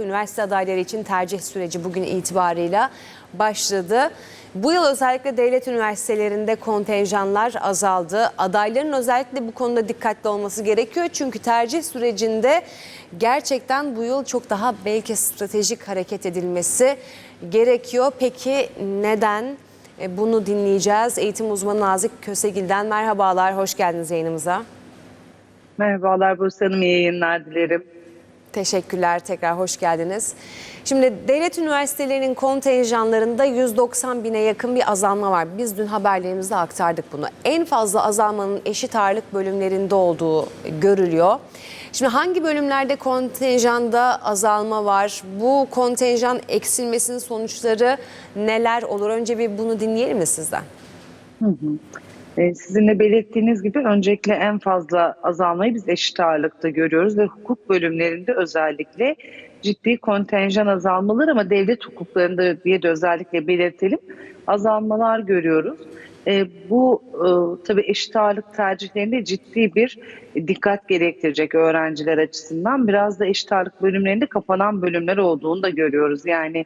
Üniversite adayları için tercih süreci bugün itibarıyla başladı. Bu yıl özellikle devlet üniversitelerinde kontenjanlar azaldı. Adayların özellikle bu konuda dikkatli olması gerekiyor. Çünkü tercih sürecinde gerçekten bu yıl çok daha belki stratejik hareket edilmesi gerekiyor. Peki neden? E, Bunu dinleyeceğiz. Eğitim uzmanı Nazik Kösegil'den merhabalar, hoş geldiniz yayınımıza. Merhabalar Buse Hanım, iyi yayınlar dilerim. Teşekkürler tekrar hoş geldiniz. Şimdi devlet üniversitelerinin kontenjanlarında 190 bine yakın bir azalma var. Biz dün haberlerimizde aktardık bunu. En fazla azalmanın eşit ağırlık bölümlerinde olduğu görülüyor. Şimdi hangi bölümlerde kontenjanda azalma var? Bu kontenjan eksilmesinin sonuçları neler olur? Önce bir bunu dinleyelim mi sizden? Ee, Sizin de belirttiğiniz gibi öncelikle en fazla azalmayı biz eşit ağırlıkta görüyoruz ve hukuk bölümlerinde özellikle ciddi kontenjan azalmaları ama devlet hukuklarında diye de özellikle belirtelim azalmalar görüyoruz. Ee, bu e, tabii eşit ağırlık tercihlerinde ciddi bir dikkat gerektirecek öğrenciler açısından. Biraz da eşit ağırlık bölümlerinde kapanan bölümler olduğunu da görüyoruz. Yani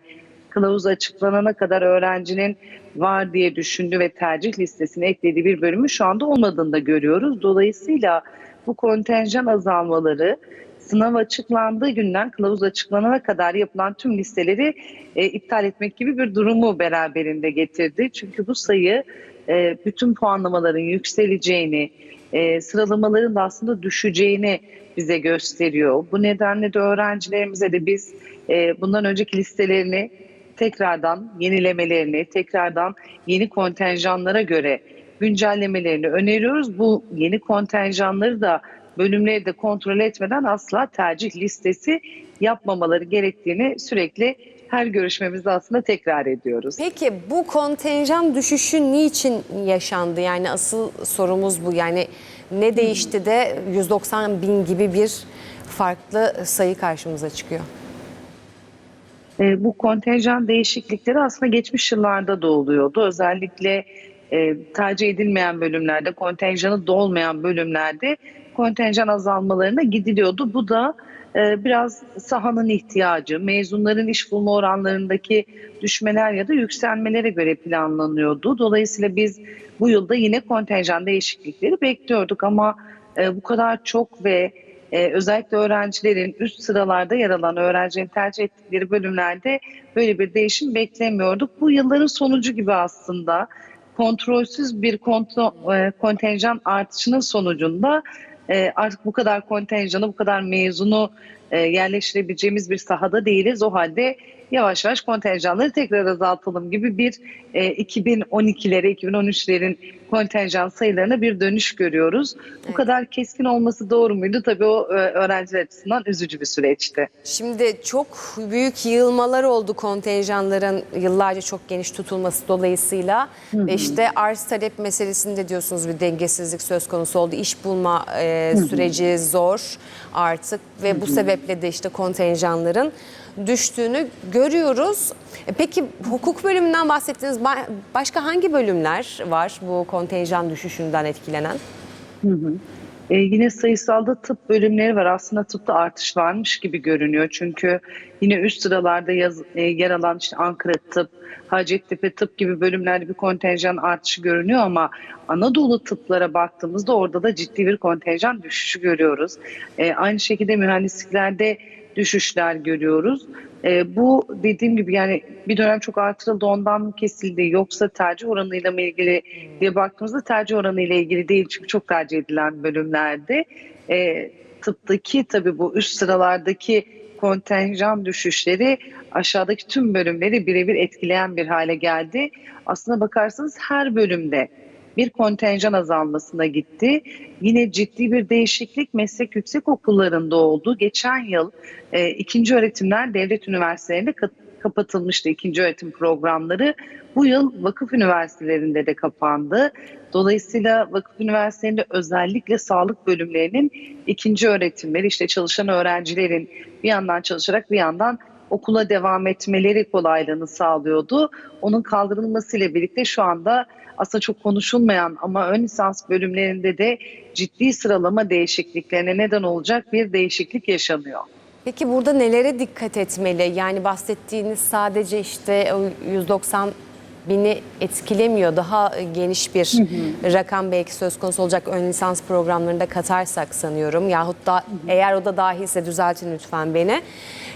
kılavuz açıklanana kadar öğrencinin var diye düşündüğü ve tercih listesine eklediği bir bölümü şu anda olmadığını da görüyoruz. Dolayısıyla bu kontenjan azalmaları sınav açıklandığı günden kılavuz açıklanana kadar yapılan tüm listeleri e, iptal etmek gibi bir durumu beraberinde getirdi. Çünkü bu sayı e, bütün puanlamaların yükseleceğini, e, sıralamaların da aslında düşeceğini bize gösteriyor. Bu nedenle de öğrencilerimize de biz e, bundan önceki listelerini tekrardan yenilemelerini, tekrardan yeni kontenjanlara göre güncellemelerini öneriyoruz. Bu yeni kontenjanları da bölümleri de kontrol etmeden asla tercih listesi yapmamaları gerektiğini sürekli her görüşmemizde aslında tekrar ediyoruz. Peki bu kontenjan düşüşü niçin yaşandı? Yani asıl sorumuz bu. Yani ne değişti de 190 bin gibi bir farklı sayı karşımıza çıkıyor? E, bu kontenjan değişiklikleri aslında geçmiş yıllarda da oluyordu. Özellikle e, tercih edilmeyen bölümlerde, kontenjanı dolmayan bölümlerde kontenjan azalmalarına gidiliyordu. Bu da e, biraz sahanın ihtiyacı, mezunların iş bulma oranlarındaki düşmeler ya da yükselmelere göre planlanıyordu. Dolayısıyla biz bu yılda yine kontenjan değişiklikleri bekliyorduk ama e, bu kadar çok ve ee, özellikle öğrencilerin üst sıralarda yer alan öğrencilerin tercih ettikleri bölümlerde böyle bir değişim beklemiyorduk. Bu yılların sonucu gibi aslında kontrolsüz bir konto, e, kontenjan artışının sonucunda e, artık bu kadar kontenjanı, bu kadar mezunu e, yerleştirebileceğimiz bir sahada değiliz. O halde yavaş yavaş kontenjanları tekrar azaltalım gibi bir e, 2012'lere, 2013'lerin kontenjan sayılarına bir dönüş görüyoruz. Bu kadar keskin olması doğru muydu? Tabii o e, öğrenciler açısından üzücü bir süreçti. Şimdi çok büyük yığılmalar oldu kontenjanların yıllarca çok geniş tutulması dolayısıyla. Ve işte arz talep meselesinde diyorsunuz bir dengesizlik söz konusu oldu. İş bulma e, süreci zor artık ve bu sebeple de işte kontenjanların düştüğünü görüyoruz. E, Peki hukuk bölümünden bahsettiniz. Ba- Başka hangi bölümler var bu kontenjan düşüşünden etkilenen? Ee, yine sayısalda tıp bölümleri var. Aslında tıpta artış varmış gibi görünüyor. Çünkü yine üst sıralarda yaz- e, yer alan işte Ankara Tıp, Hacettepe Tıp gibi bölümlerde bir kontenjan artışı görünüyor ama Anadolu tıplara baktığımızda orada da ciddi bir kontenjan düşüşü görüyoruz. Ee, aynı şekilde mühendisliklerde düşüşler görüyoruz. Ee, bu dediğim gibi yani bir dönem çok artırıldı ondan mı kesildi yoksa tercih oranıyla mı ilgili diye baktığımızda tercih oranıyla ilgili değil çünkü çok tercih edilen bölümlerde. Ee, tıptaki tabii bu üst sıralardaki kontenjan düşüşleri aşağıdaki tüm bölümleri birebir etkileyen bir hale geldi. Aslına bakarsanız her bölümde bir kontenjan azalmasına gitti. Yine ciddi bir değişiklik meslek yüksek okullarında oldu. Geçen yıl e, ikinci öğretimler devlet üniversitelerinde kapatılmıştı ikinci öğretim programları. Bu yıl vakıf üniversitelerinde de kapandı. Dolayısıyla vakıf üniversitelerinde özellikle sağlık bölümlerinin ikinci öğretimleri işte çalışan öğrencilerin bir yandan çalışarak bir yandan okula devam etmeleri kolaylığını sağlıyordu. Onun kaldırılmasıyla birlikte şu anda aslında çok konuşulmayan ama ön lisans bölümlerinde de ciddi sıralama değişikliklerine neden olacak bir değişiklik yaşanıyor. Peki burada nelere dikkat etmeli? Yani bahsettiğiniz sadece işte o 190 bini etkilemiyor. Daha geniş bir rakam belki söz konusu olacak ön lisans programlarında katarsak sanıyorum. Yahut da eğer o da dahilse düzeltin lütfen beni.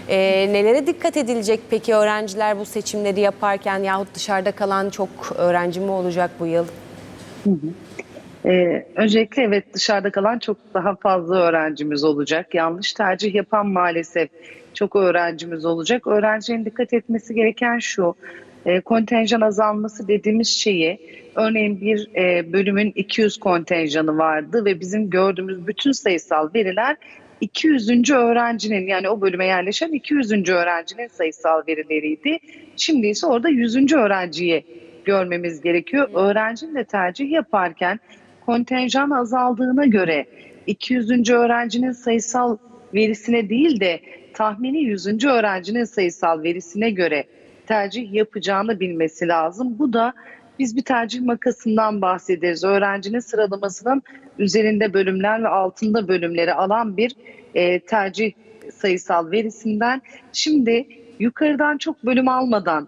Ee, nelere dikkat edilecek peki öğrenciler bu seçimleri yaparken yahut dışarıda kalan çok öğrenci mi olacak bu yıl? Ee, öncelikle evet dışarıda kalan çok daha fazla öğrencimiz olacak. Yanlış tercih yapan maalesef çok öğrencimiz olacak. Öğrencinin dikkat etmesi gereken şu, e, kontenjan azalması dediğimiz şeyi, örneğin bir e, bölümün 200 kontenjanı vardı ve bizim gördüğümüz bütün sayısal veriler 200. öğrencinin yani o bölüme yerleşen 200. öğrencinin sayısal verileriydi. Şimdi ise orada 100. öğrenciyi görmemiz gerekiyor. Öğrencinin de tercih yaparken kontenjan azaldığına göre 200. öğrencinin sayısal verisine değil de tahmini 100. öğrencinin sayısal verisine göre tercih yapacağını bilmesi lazım. Bu da biz bir tercih makasından bahsederiz. Öğrencinin sıralamasının üzerinde bölümler ve altında bölümleri alan bir e, tercih sayısal verisinden. Şimdi yukarıdan çok bölüm almadan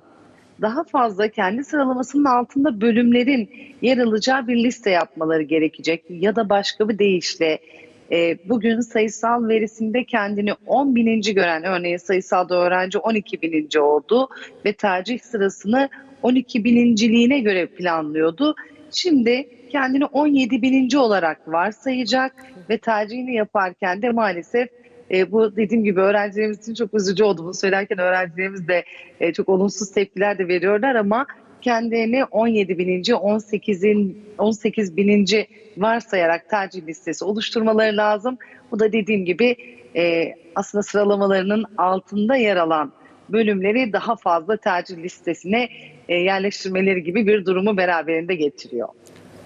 daha fazla kendi sıralamasının altında bölümlerin yer alacağı bir liste yapmaları gerekecek. Ya da başka bir deyişle e, bugün sayısal verisinde kendini 10 bininci gören örneğin sayısalda öğrenci 12 bininci oldu ve tercih sırasını 12 bininciliğine göre planlıyordu. Şimdi kendini 17 bininci olarak varsayacak ve tercihini yaparken de maalesef e, bu dediğim gibi öğrencilerimiz için çok üzücü oldu. Bunu söylerken öğrencilerimiz de e, çok olumsuz tepkiler de veriyorlar ama kendilerini 17 bininci, 18'in 18 bininci varsayarak tercih listesi oluşturmaları lazım. Bu da dediğim gibi e, aslında sıralamalarının altında yer alan bölümleri daha fazla tercih listesine e, yerleştirmeleri gibi bir durumu beraberinde getiriyor.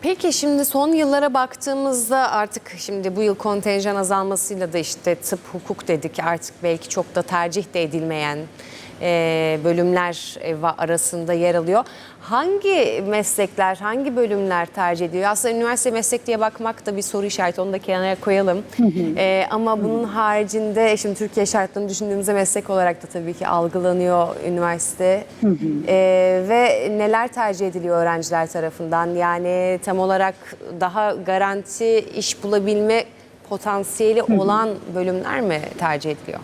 Peki şimdi son yıllara baktığımızda artık şimdi bu yıl kontenjan azalmasıyla da işte tıp, hukuk dedik artık belki çok da tercih de edilmeyen e, bölümler e, arasında yer alıyor. Hangi meslekler, hangi bölümler tercih ediliyor? Aslında üniversite meslek diye bakmak da bir soru işareti onu da kenara koyalım. E, ama bunun haricinde şimdi Türkiye şartlarını düşündüğümüzde meslek olarak da tabii ki algılanıyor üniversite. E, ve neler tercih ediliyor öğrenciler tarafından? Yani tam olarak daha garanti iş bulabilme potansiyeli olan bölümler mi tercih ediliyor?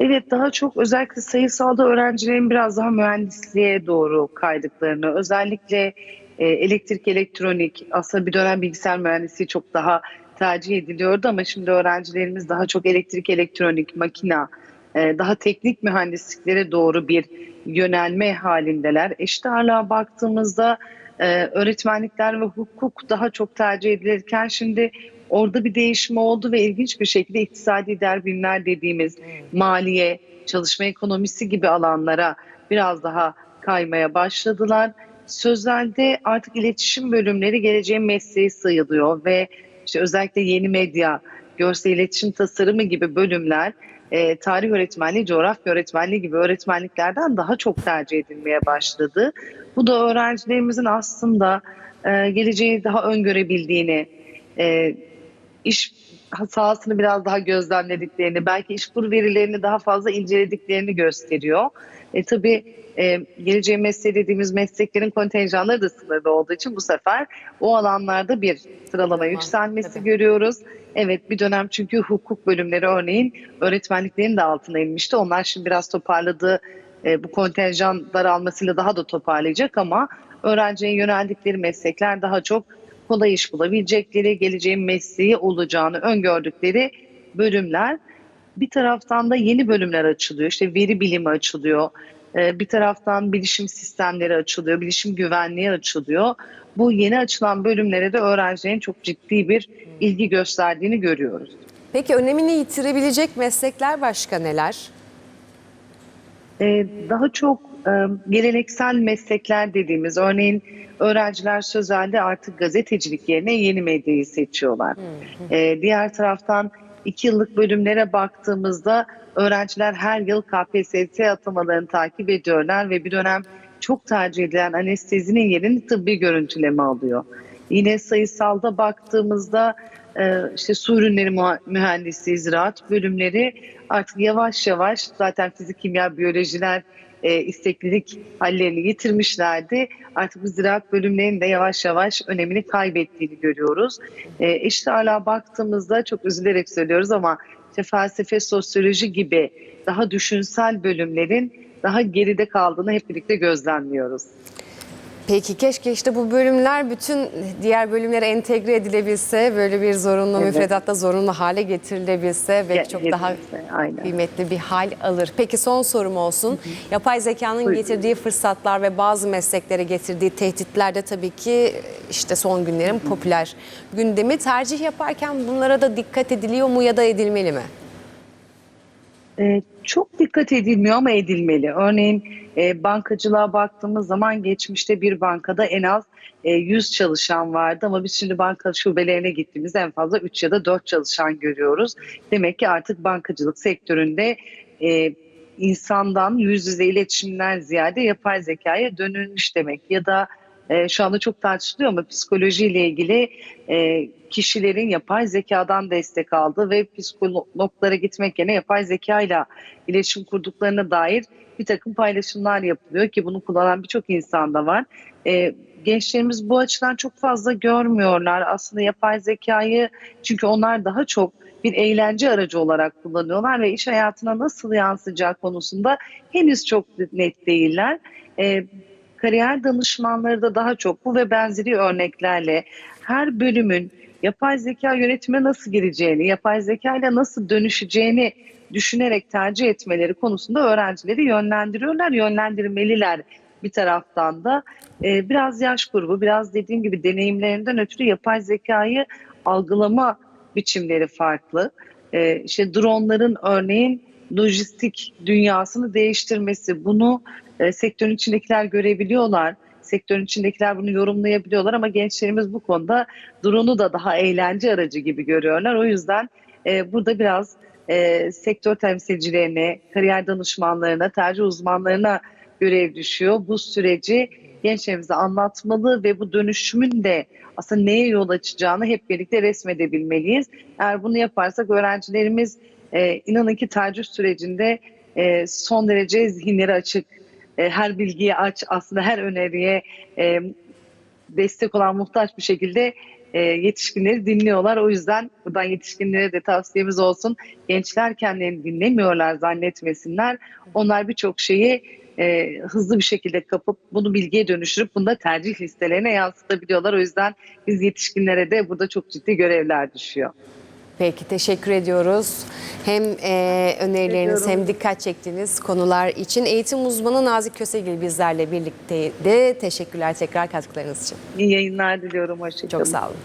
Evet daha çok özellikle sayısalda öğrencilerin biraz daha mühendisliğe doğru kaydıklarını özellikle e, elektrik elektronik aslında bir dönem bilgisayar mühendisliği çok daha tercih ediliyordu ama şimdi öğrencilerimiz daha çok elektrik elektronik makina e, daha teknik mühendisliklere doğru bir yönelme halindeler. Eşit ağırlığa baktığımızda e, öğretmenlikler ve hukuk daha çok tercih edilirken şimdi orada bir değişim oldu ve ilginç bir şekilde iktisadi idare bilimler dediğimiz maliye, çalışma ekonomisi gibi alanlara biraz daha kaymaya başladılar. Sözelde artık iletişim bölümleri geleceğin mesleği sayılıyor ve işte özellikle yeni medya, görsel iletişim tasarımı gibi bölümler e, tarih öğretmenliği, coğrafya öğretmenliği gibi öğretmenliklerden daha çok tercih edilmeye başladı. Bu da öğrencilerimizin aslında e, geleceği daha öngörebildiğini, e, iş sahasını biraz daha gözlemlediklerini, belki işkur verilerini daha fazla incelediklerini gösteriyor. E, tabii e, geleceğin mesleği dediğimiz mesleklerin kontenjanları da sınırlı olduğu için bu sefer o alanlarda bir sıralama Tamam, yükselmesi tabii. görüyoruz. Evet bir dönem çünkü hukuk bölümleri örneğin öğretmenliklerin de altına inmişti. Onlar şimdi biraz toparladı. E, bu kontenjan daralmasıyla daha da toparlayacak ama öğrenciye yöneldikleri meslekler daha çok kolay iş bulabilecekleri, geleceğin mesleği olacağını öngördükleri bölümler. Bir taraftan da yeni bölümler açılıyor. İşte veri bilimi açılıyor. Ee, Bir taraftan bilişim sistemleri açılıyor, bilişim güvenliği açılıyor. Bu yeni açılan bölümlere de öğrencilerin çok ciddi bir ilgi gösterdiğini görüyoruz. Peki önemini yitirebilecek meslekler başka neler? Ee, daha çok geleneksel meslekler dediğimiz örneğin öğrenciler sözelde artık gazetecilik yerine yeni medyayı seçiyorlar. Ee, diğer taraftan iki yıllık bölümlere baktığımızda öğrenciler her yıl KPSS atamalarını takip ediyorlar ve bir dönem çok tercih edilen anestezinin yerini tıbbi görüntüleme alıyor. Yine sayısalda baktığımızda e, işte su ürünleri mühendisliği, ziraat bölümleri artık yavaş yavaş zaten fizik, kimya, biyolojiler e, isteklilik hallerini yitirmişlerdi. Artık bu ziraat bölümlerinin de yavaş yavaş önemini kaybettiğini görüyoruz. E, işte hala baktığımızda çok üzülerek söylüyoruz ama işte felsefe, sosyoloji gibi daha düşünsel bölümlerin daha geride kaldığını hep birlikte gözlemliyoruz. Peki keşke işte bu bölümler bütün diğer bölümlere entegre edilebilse, böyle bir zorunlu Evet. müfredatta zorunlu hale getirilebilse belki Ya- çok daha aynen. kıymetli bir hal alır. Peki son sorum olsun. Yapay zekanın Buyurun. getirdiği fırsatlar ve bazı mesleklere getirdiği tehditler de tabii ki işte son günlerin popüler gündemi. Tercih yaparken bunlara da dikkat ediliyor mu ya da edilmeli mi? Ee, çok dikkat edilmiyor ama edilmeli. Örneğin e, bankacılığa baktığımız zaman geçmişte bir bankada en az e, 100 çalışan vardı ama biz şimdi banka şubelerine gittiğimizde en fazla 3 ya da 4 çalışan görüyoruz. Demek ki artık bankacılık sektöründe e, insandan yüz yüze iletişimden ziyade yapay zekaya dönülmüş demek. Ya da e, şu anda çok tartışılıyor ama psikolojiyle ilgili e, kişilerin yapay zekadan destek aldığı ve psikologlara gitmek yerine yapay zeka ile iletişim kurduklarına dair bir takım paylaşımlar yapılıyor ki bunu kullanan birçok insan da var. E, gençlerimiz bu açıdan çok fazla görmüyorlar aslında yapay zekayı çünkü onlar daha çok bir eğlence aracı olarak kullanıyorlar ve iş hayatına nasıl yansıyacağı konusunda henüz çok net değiller. E, kariyer danışmanları da daha çok bu ve benzeri örneklerle her bölümün yapay zeka yönetime nasıl gireceğini, yapay zeka ile nasıl dönüşeceğini düşünerek tercih etmeleri konusunda öğrencileri yönlendiriyorlar, yönlendirmeliler bir taraftan da. Ee, biraz yaş grubu, biraz dediğim gibi deneyimlerinden ötürü yapay zekayı algılama biçimleri farklı. Ee, işte dronların örneğin lojistik dünyasını değiştirmesi, bunu e, sektörün içindekiler görebiliyorlar. Sektörün içindekiler bunu yorumlayabiliyorlar ama gençlerimiz bu konuda drone'u da daha eğlence aracı gibi görüyorlar. O yüzden e, burada biraz e, sektör temsilcilerine, kariyer danışmanlarına, tercih uzmanlarına görev düşüyor. Bu süreci gençlerimize anlatmalı ve bu dönüşümün de aslında neye yol açacağını hep birlikte resmedebilmeliyiz. Eğer bunu yaparsak öğrencilerimiz e, inanın ki tercih sürecinde e, son derece zihinleri açık, e, her bilgiye aç, aslında her öneriye e, destek olan muhtaç bir şekilde e, yetişkinleri dinliyorlar. O yüzden buradan yetişkinlere de tavsiyemiz olsun. Gençler kendilerini dinlemiyorlar zannetmesinler. Onlar birçok şeyi e, hızlı bir şekilde kapıp bunu bilgiye dönüştürüp bunu da tercih listelerine yansıtabiliyorlar. O yüzden biz yetişkinlere de burada çok ciddi görevler düşüyor. Peki teşekkür ediyoruz. Hem e, önerileriniz ediyorum. hem dikkat çektiğiniz konular için eğitim uzmanı Nazik Kösegil bizlerle birlikteydi. Teşekkürler tekrar katkılarınız için. İyi yayınlar diliyorum. Hoşçakalın. Çok sağ olun.